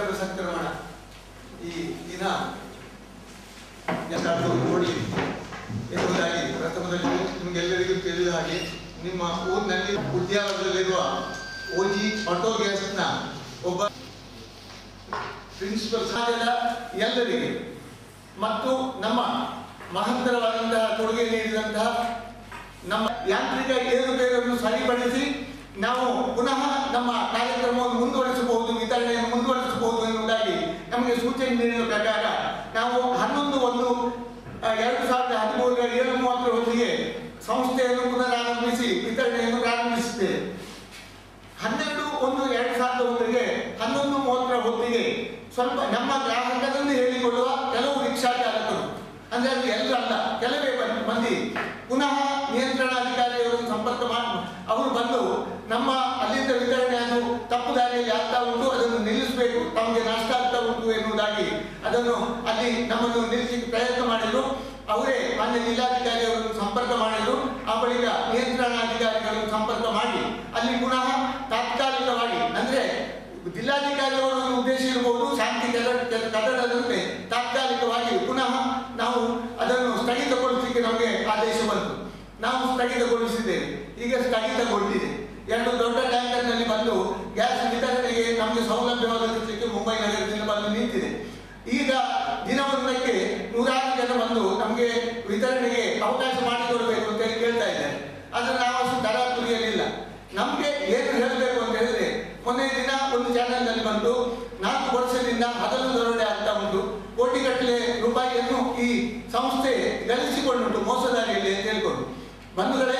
ಮಕರ ಸಂಕ್ರಮಣ ಈ ದಿನ ಎಲ್ಲರೂ ನೋಡಿ ಎಂಬುದಾಗಿ ಪ್ರಥಮದಲ್ಲಿ ನಿಮಗೆಲ್ಲರಿಗೂ ತಿಳಿದ ಹಾಗೆ ನಿಮ್ಮ ಊರಿನಲ್ಲಿ ಉದ್ಯಾನದಲ್ಲಿರುವ ಓಜಿ ಆಟೋ ಗ್ಯಾಸ್ನ ಒಬ್ಬ ಪ್ರಿನ್ಸಿಪಲ್ ಸಮಾಜದ ಎಲ್ಲರಿಗೆ ಮತ್ತು ನಮ್ಮ ಮಹತ್ತರವಾದಂತಹ ಕೊಡುಗೆ ನೀಡಿದಂತಹ ನಮ್ಮ ಯಾಂತ್ರಿಕ ಏರುಪೇರನ್ನು ಸರಿಪಡಿಸಿ ನಾವು ಪುನಃ ನಮ್ಮ ಸೂಚನೆ ನೀಡಿದ ಪ್ರಕಾರ ನಾವು ಹನ್ನೊಂದು ಒಂದು ಎರಡು ಸಾವಿರದ ಹದಿಮೂರರ ಏಳು ಮೂವತ್ತರ ಹೊತ್ತಿಗೆ ಸಂಸ್ಥೆಯನ್ನು ಪುನರಾರಂಭಿಸಿ ವಿತರಣೆಯನ್ನು ಪ್ರಾರಂಭಿಸುತ್ತೇವೆ. ಹನ್ನೆರಡು ಒಂದು ಎರಡು ಸಾವಿರದ ಒಂದರಿಗೆ ಹನ್ನೊಂದು ಮೂವತ್ತರ ಹೊತ್ತಿಗೆ ಸ್ವಲ್ಪ ನಮ್ಮ ಗ್ರಾಹಕರನ್ನು ಹೇಳಿಕೊಳ್ಳುವ ಕೆಲವು ರಿಕ್ಷಾ ಚಾಲಕರು, ಅಂದ್ರೆ ಅದು ಎಲ್ಲರೂ ಅಲ್ಲ, ಕೆಲವೇ ಮಂದಿ ಪುನಃ ನಿಯಂತ್ರಣಾಧಿಕಾರಿಯವರನ್ನು ಸಂಪರ್ಕ ಮಾಡಿ ಅವರು ಬಂದು ನಮ್ಮ ಅಲ್ಲಿಂದ ವಿತರಣೆಯನ್ನು ತಪ್ಪು ದಾರಿಯಲ್ಲಿ ಆಗ್ತಾ ಉಂಟು, ಅದನ್ನು ನಿಲ್ಲಿಸಬೇಕು, ತಮಗೆ ನಷ್ಟ ಉಂಟು ಎನ್ನುವುದಾಗಿ ಅದನ್ನು ಅಲ್ಲಿ ನಮ್ಮನ್ನು ನಿಲ್ಲಿಸಿ ಪ್ರಯತ್ನ ಮಾಡಿದ್ರು. ಅವರೇ ಮಾನ್ಯ ಜಿಲ್ಲಾಧಿಕಾರಿಯವರನ್ನು ಸಂಪರ್ಕ ಮಾಡಿದ್ರು. ಆ ಬಳಿಕ ನಿಯಂತ್ರಣಾಧಿಕಾರಿಗಳನ್ನು ಸಂಪರ್ಕ ಮಾಡಿ, ಅಲ್ಲಿ ಪುನಃ ತಾತ್ಕಾಲಿಕವಾಗಿ, ಅಂದ್ರೆ ಉದ್ದೇಶ ಇರಬಹುದು ಶಾಂತಿ ಕದಡ ಕದಡದಂತೆ ತಾತ್ಕಾಲಿಕವಾಗಿ ಪುನಃ ನಾವು ಅದನ್ನು ಸ್ಥಗಿತಗೊಳಿಸಲಿಕ್ಕೆ ನಮಗೆ ಆದೇಶ ಬಂತು. ನಾವು ಸ್ಥಗಿತಗೊಳಿಸಿದ್ದೇವೆ. ಈಗ ಸ್ಥಗಿತಗೊಂಡಿದೆ. ಎರಡು ದೊಡ್ಡ ಟ್ಯಾಂಕರ್ನಲ್ಲಿ ಬಂದು ಗ್ಯಾಸ್ ವಿತರಣೆಗೆ ನಮಗೆ ಸೌಲಭ್ಯವಾಗಿಸಲಿಕ್ಕೆ ನೂರಾರು ಜನ ಬಂದು ನಮಗೆ ವಿತರಣೆಗೆ ಅವಕಾಶ ಮಾಡಿಕೊಡಬೇಕು ಅಂತ ಹೇಳಿ ಕೇಳ್ತಾ ಇದ್ದಾರೆ ಆದ್ರೆ ನಾವು ಅಷ್ಟು ದರ ತುರಿಯಲಿಲ್ಲ ನಮಗೆ ಏನು ಹೇಳಬೇಕು ಅಂತ ಹೇಳಿದ್ರೆ ಮೊನ್ನೆ ದಿನ ಒಂದು ಚಾನೆಲ್ನಲ್ಲಿ ಬಂದು ನಾಲ್ಕು ವರ್ಷದಿಂದ ಹಗಲು ದರೋಡೆ ಆಗ್ತಾ ಒಂದು ಕೋಟಿಗಟ್ಟಲೆ ರೂಪಾಯಿಯನ್ನು ಈ ಸಂಸ್ಥೆ ಗಳಿಸಿಕೊಂಡುಂಟು ಮೋಸದಾರಿಯಲ್ಲಿ ಅಂತ ಹೇಳ್ಕೊಂಡು. ಬಂಧುಗಳ